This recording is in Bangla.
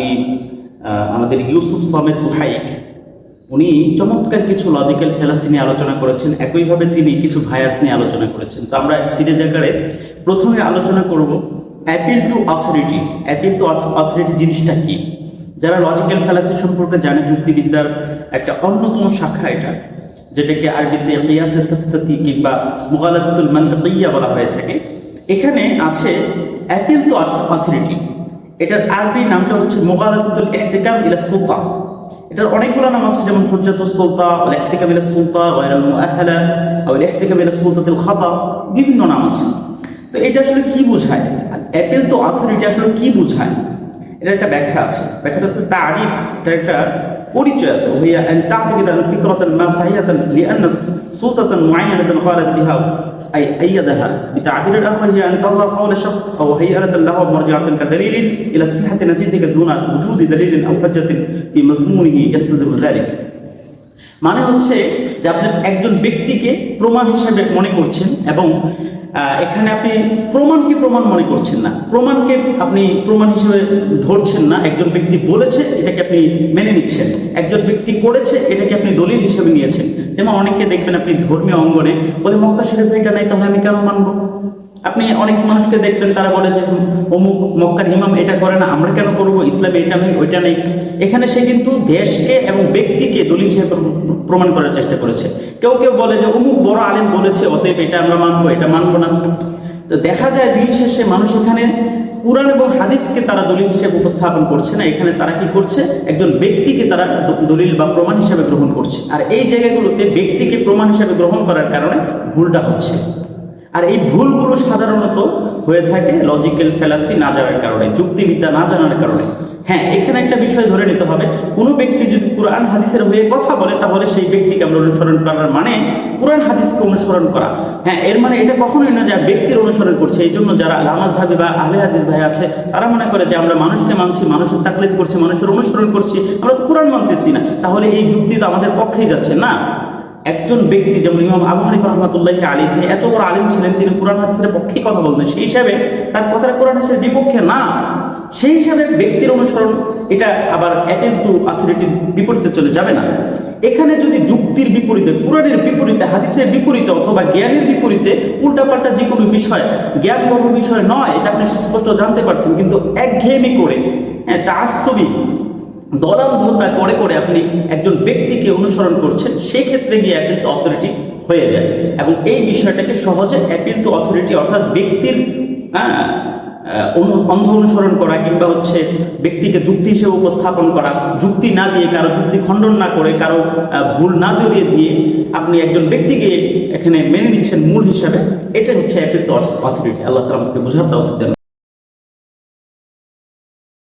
আহ, আমাদের ইউসুফ সামেদ তুহাইক উনি চমৎকার কিছু লজিক্যাল ফেলাসি নিয়ে আলোচনা করেছেন একইভাবে তিনি কিছু ভায়াস নিয়ে আলোচনা করেছেন। তো আমরা সিরিজ আকারে প্রথমে আলোচনা করব appeal to authority appeal to authority জিনিসটা কি? যারা লজিক্যাল ফেলাসি সম্পর্কে জানে যুক্তিবিদ্যার একটা অন্যতম শাখা এটা যেটাকে আরবিতে কিয়াসে সাফসাতি কিংবা মুগালাতুল মান্তাকিয়া বলা হয়ে থাকে। এখানে আছে অ্যাপিল টু অথরিটি এটার আরবি নামটা হচ্ছে মোগালাতুল ইহতিকাম ইলা সুলতান। এটার অনেকগুলো নাম আছে, যেমন হুজ্জাত সুলতা আল ইহতিকাম ইলা সুলতা গায়রুল মুআহহালা আও ইহতিকাম ইলা সুলতাতুল খাতা, বিভিন্ন নাম আছে। তো এটা আসলে কি বোঝায়? আর অ্যাপেল তো অথরিটি আসলে কি বোঝায়? এটা একটা ব্যাখ্যা আছে। ব্যাখ্যাটা হচ্ছে তারিফ। এটা একটা পরিচয় আছে وهي أن تعتقد أن فكرة ما صحيحة لأن سلطة معينة قالت بها أي أيدها بتعبير آخر هي أن تظهر قول شخص أو هيئة له مرجعة كدليل إلى صحة نتيجة دون وجود دليل أو حجة في مضمونه يستدل ذلك মানে হচ্ছে যে আপনি একজন ব্যক্তিকে প্রমাণ হিসেবে মনে করছেন এবং এখানে আপনি প্রমাণকে প্রমাণ মনে করছেন না। প্রমাণকে আপনি প্রমাণ হিসেবে ধরছেন না। একজন ব্যক্তি বলেছে, এটাকে আপনি মেনে নিচ্ছেন। একজন ব্যক্তি করেছে, এটাকে আপনি দলিল হিসেবে নিয়েছেন। যেমন অনেককে দেখবেন আপনি ধর্মীয় অঙ্গনে বলে মক্কা শরীফে এটা নাই, তাহলে আমি কেন মানব? আপনি অনেক মানুষকে দেখবেন, তারা বলে যে অমুক মক্কার ইমাম এটা করে না, আমরা কেন করব? ইসলামে এটা নেই, ওইটা নেই। এখানে সে কিন্তু দেশকে এবং ব্যক্তিকে দলিল হিসেবে প্রমাণ করার চেষ্টা করেছে। কেউ কেউ বলে যে অমুক বড় আলেম বলেছে, অতএব এটা আমরা মানবো, এটা মানবো না। তো দেখা যায় দিন শেষে মানুষ এখানে কোরআন এবং হাদিসকে তারা দলিল হিসেবে উপস্থাপন করছে না। এখানে তারা কি করছে? একজন ব্যক্তিকে তারা দলিল বা প্রমাণ হিসেবে গ্রহণ করছে। আর এই জায়গাগুলোতে ব্যক্তিকে প্রমাণ হিসেবে গ্রহণ করার কারণে ভুলটা হচ্ছে। আর এই ভুলগুলো সাধারণত হয়ে থাকে লজিক্যাল ফেলাসি না জানার কারণে, যুক্তিবিদ্যা না জানার কারণে। হ্যাঁ এখানে একটা বিষয় ধরে নিতে হবে। কোনো ব্যক্তি যদি কোরআন, হাদিসের হয়ে কথা বলে, তাহলে সেই ব্যক্তিকে আমরা অনুসরণ করার মানে কোরআন, হাদিসকে অনুসরণ করা। হ্যাঁ এর মানে এটা কখনোই না যে ব্যক্তির অনুসরণ করছে। এই জন্য যারা লামাজ হাবি বা আহলে হাদিস ভাই আছে, তারা মনে করে যে আমরা মানুষকে মানছি, মানুষের তাকলিদ করছি, মানুষের অনুসরণ করছি। আমরা তো কোরআন মানতেছি না। তাহলে এই যুক্তি তো আমাদের পক্ষেই যাচ্ছে না। একজন ব্যক্তি, যেমন ইমাম আবু হানিফা রহমতুল্লাহ আলী তিনি এত বড় আলিম ছিলেন, তিনি কোরআন হাদিসের পক্ষে কথা বলতেন। সেই হিসাবে তার কথাটা কোরআন হাদিসের বিপক্ষে না। সেই হিসাবে ব্যক্তির অনুসরণ, এটা আবার অ্যাটেল টু অথরিটির বিপরীতে চলে যাবে না। এখানে যদি যুক্তির বিপরীতে, কোরআনের বিপরীতে, হাদিসের বিপরীতে অথবা জ্ঞানের বিপরীতে উল্টাপাল্টা যে কোনো বিষয় জ্ঞানগর্ভ বিষয় নয়, এটা আপনি সুস্পষ্ট জানতে পারছেন, কিন্তু একঘেয়েমি করে হ্যাঁ তাস্তবিক দলান্ধতা করে করে আপনি একজন ব্যক্তিকে অনুসরণ করছেন সেই ক্ষেত্রে গিয়ে অ্যাপিল টু অথরিটি হয়ে যায়। এবং এই বিষয়টাকে সহজে অ্যাপিল টু অথরিটি অর্থাৎ ব্যক্তির হ্যাঁ, অনু- অন্ধ অনুসরণ করা কিংবা হচ্ছে ব্যক্তিকে যুক্তি হিসেবে উপস্থাপন করা যুক্তি না দিয়ে কারও যুক্তি খণ্ডন না করে কারও ভুল না জড়িয়ে দিয়ে আপনি একজন ব্যক্তিকে এখানে মেনে নিচ্ছেন মূল হিসাবে এটা হচ্ছে অ্যাপিল টু অথরিটি আল্লাহ তালা আমাকে বোঝার দেন